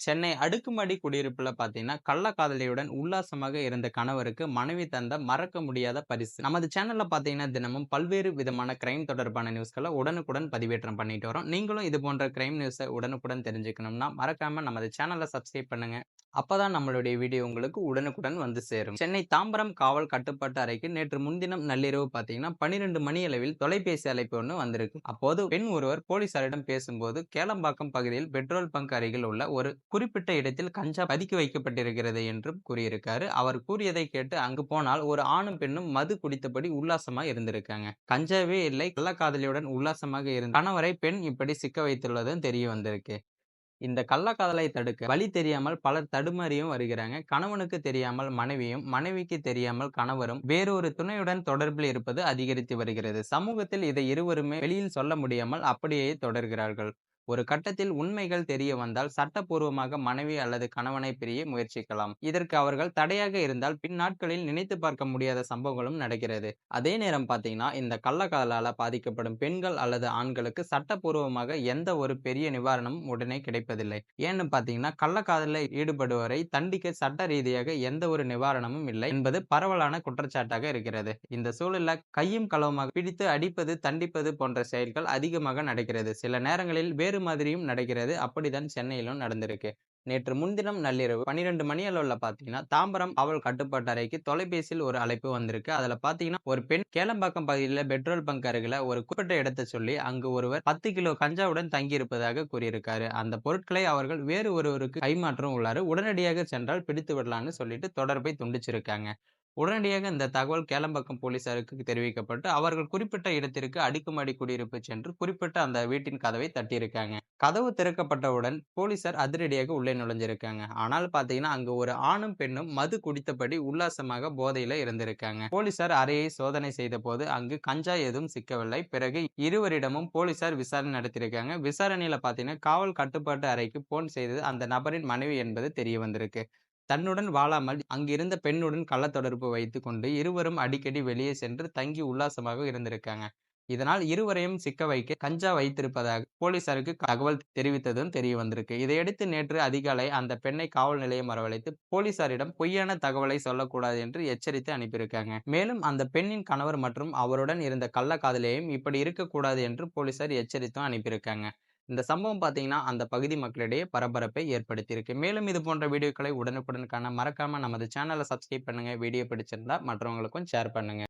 சென்னை அடுக்குமாடி குடியிருப்புல பாத்தீங்கன்னா கள்ளக்காதலியுடன் உல்லாசமாக இருந்த கணவருக்கு மனைவி தந்த மறக்க முடியாத பரிசு. நமது சேனல்ல பாத்தீங்கன்னா தினமும் பல்வேறு விதமான கிரைம் தொடர்பான நியூஸ்களை உடனுக்குடன் பதிவேற்றம் பண்ணிட்டு வரோம். நீங்களும் இது போன்ற கிரைம் நியூஸை உடனுக்குடன் தெரிஞ்சுக்கணும்னா மறக்காம நமது சேனலை சப்ஸ்கிரைப் பண்ணுங்க. அப்பதான் நம்மளுடைய வீடியோ உங்களுக்கு உடனுக்குடன் வந்து சேரும். சென்னை தாம்பரம் காவல் கட்டுப்பாட்டு அறைக்கு நேற்று முன்தினம் நள்ளிரவு பாத்தீங்கன்னா பன்னிரெண்டு மணி அளவில் தொலைபேசி அழைப்பு ஒன்று வந்திருக்கு. அப்போது பெண் ஒருவர் போலீசாரிடம் பேசும்போது கேளம்பாக்கம் பகுதியில் பெட்ரோல் பங்க் அருகில் உள்ள ஒரு குறிப்பிட்ட இடத்தில் கஞ்சா பதுக்கி வைக்கப்பட்டிருக்கிறது என்றும் கூறியிருக்காரு. அவர் கூறியதை கேட்டு அங்கு போனால் ஒரு ஆணும் பெண்ணும் மது குடித்தபடி உல்லாசமாக இருந்திருக்காங்க. கஞ்சாவே இல்லை கள்ளக்காதலியுடன் உல்லாசமாக இருந்த கணவரை பெண் இப்படி சிக்க வைத்துள்ளதும் தெரிய வந்திருக்கு. இந்த கள்ளக்காதலை தடுக்க வழி தெரியாமல் பலர் தடுமாறியும் வருகிறாங்க. கணவனுக்கு தெரியாமல் மனைவியும் மனைவிக்கு தெரியாமல் கணவரும் வேறொரு துணையுடன் தொடர்பில் இருப்பது அதிகரித்து வருகிறது. சமூகத்தில் இதை இருவருமே வெளியில் சொல்ல முடியாமல் அப்படியே தொடர்கிறார்கள். ஒரு கட்டத்தில் உண்மைகள் தெரிய வந்தால் சட்டப்பூர்வமாக மனைவி அல்லது கணவனை பிரிய முயற்சிக்கலாம். இதற்கு அவர்கள் தடையாக இருந்தால் பின் நாட்களில் நினைத்து பார்க்க முடியாத சம்பவங்களும் நடக்கிறது. அதே நேரம் பார்த்தீங்கன்னா இந்த கள்ளக்காதலால பாதிக்கப்படும் பெண்கள் அல்லது ஆண்களுக்கு சட்டப்பூர்வமாக எந்த ஒரு பெரிய நிவாரணமும் உடனே கிடைப்பதில்லை. ஏன்னு பார்த்தீங்கன்னா கள்ளக்காதலில் ஈடுபடுவரை தண்டிக்க சட்ட ரீதியாக எந்த ஒரு நிவாரணமும் இல்லை என்பது பரவலான குற்றச்சாட்டாக இருக்கிறது. இந்த சூழலில் கையும் களவுமாக பிடித்து அடிப்பது தண்டிப்பது போன்ற செயல்கள் அதிகமாக நடக்கிறது. சில நேரங்களில் வேறு வேறு மாதிரியும் நடக்கிறது. அப்படிதான் சென்னையிலும் நடந்திருக்கு. நேற்று முன்தினம் நள்ளிரவு பன்னிரெண்டு மணி அளவுல பாத்தீங்கன்னா தாம்பரம் அவள் கட்டுப்பாட்டு அறைக்கு தொலைபேசியில் ஒரு அழைப்பு வந்திருக்கு. அதுல பாத்தீங்கன்னா ஒரு பெண் கேளம்பாக்கம் பகுதியில் பெட்ரோல் பங்க் அருகில ஒரு குறிப்பிட்ட இடத்தை சொல்லி அங்கு ஒருவர் பத்து கிலோ கஞ்சாவுடன் தங்கி இருப்பதாக கூறியிருக்காரு. அந்த பொருட்களை அவர்கள் வேறு ஒருவருக்கு கைமாற்றம் உள்ளாரு உடனடியாக சென்றால் பிடித்து விடலான்னு சொல்லிட்டு தொடர்பை துண்டிச்சிருக்காங்க. உடனடியாக இந்த தகவல் கேளம்பாக்கம் போலீசாருக்கு தெரிவிக்கப்பட்டு அவர்கள் குறிப்பிட்ட இடத்திற்கு அடுக்குமாடி குடியிருப்பு சென்று குறிப்பிட்ட அந்த வீட்டின் கதவை தட்டியிருக்காங்க. கதவு திறக்கப்பட்டவுடன் போலீசார் அதிரடியாக உள்ளே நுழைஞ்சிருக்காங்க. ஆனால் பாத்தீங்கன்னா அங்கு ஒரு ஆணும் பெண்ணும் மது குடித்தபடி உல்லாசமாக போதையில இருந்திருக்காங்க. போலீசார் அறையை சோதனை செய்த போது அங்கு கஞ்சா எதுவும் சிக்கவில்லை. பிறகு இருவரிடமும் போலீசார் விசாரணை நடத்தியிருக்காங்க. விசாரணையில பாத்தீங்கன்னா காவல் கட்டுப்பாட்டு அறைக்கு போன் செய்தது அந்த நபரின் மனைவி என்பது தெரிய வந்திருக்கு தன்னுடன் வாழாமல் அங்கிருந்த பெண்ணுடன் கள்ள தொடர்பு வைத்து கொண்டு இருவரும் அடிக்கடி வெளியே சென்று தங்கி உல்லாசமாக இருந்திருக்காங்க. இதனால் இருவரையும் சிக்க வைக்க கஞ்சா வைத்திருப்பதாக போலீசாருக்கு தகவல் தெரிவித்ததும் தெரிய வந்திருக்கு இதையடுத்து நேற்று அதிகாலை அந்த பெண்ணை காவல் நிலையம் வரவழைத்து போலீசாரிடம் பொய்யான தகவலை சொல்லக்கூடாது என்று எச்சரித்து அனுப்பியிருக்காங்க. மேலும் அந்த பெண்ணின் கணவர் மற்றும் அவருடன் இருந்த கள்ள காதலையும் இப்படி இருக்கக்கூடாது என்று போலீசார் எச்சரித்தும் அனுப்பியிருக்காங்க. இந்த சம்பவம் பார்த்தீங்கன்னா அந்த பகுதி மக்களிடையே பரபரப்பை ஏற்படுத்தியிருக்கு. மேலும் இது போன்ற வீடியோக்களை உடனுக்குடன் காண மறக்காமல் நமது சேனலை சப்ஸ்கிரைப் பண்ணுங்க. வீடியோ பிடிச்சிருந்தா மற்றவங்களுக்கும் ஷேர் பண்ணுங்கள்